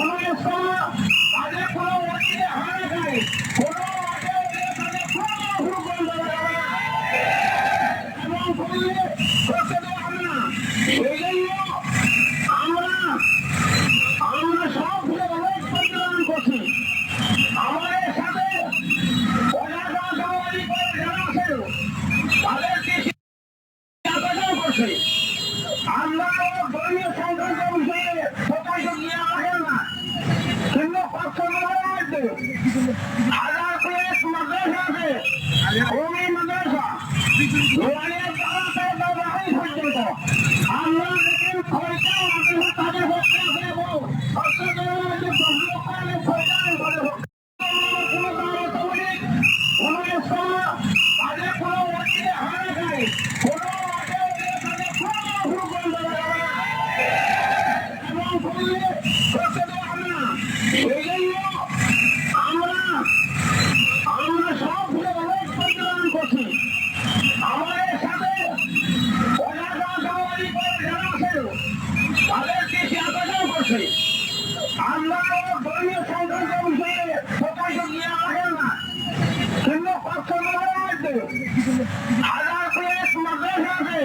সময় তাদের কোনো আমরা আমরা সব অনেক পরিচালন করছি। আমাদের সাথে অনাগা সমাজী করে আমরা ধর্মীয় সংক্রান্ত বিষয়ে প্রকাশ দিয়ে আসেন না কিন্তু কচ্ছপের মধ্যে হাজার প্লেস মাদ্রাসা আছে। কমি মাদ্রাসা। নোয়ানের দাঁড়াতে দাঁড়াই পর্যন্ত আমরা দেখেন খরচা মাদ্রাসা তাদের পক্ষে আছে এবং কচ্ছপের মধ্যে তাদের দেশে আকর্ষণ করছে। আমরা দলীয় সংক্রান্ত বিষয়ে প্রকাশক নিয়ে আসেন না। কিন্তু কক্ষ মধ্যে হাজার মাদ্রাসা আছে।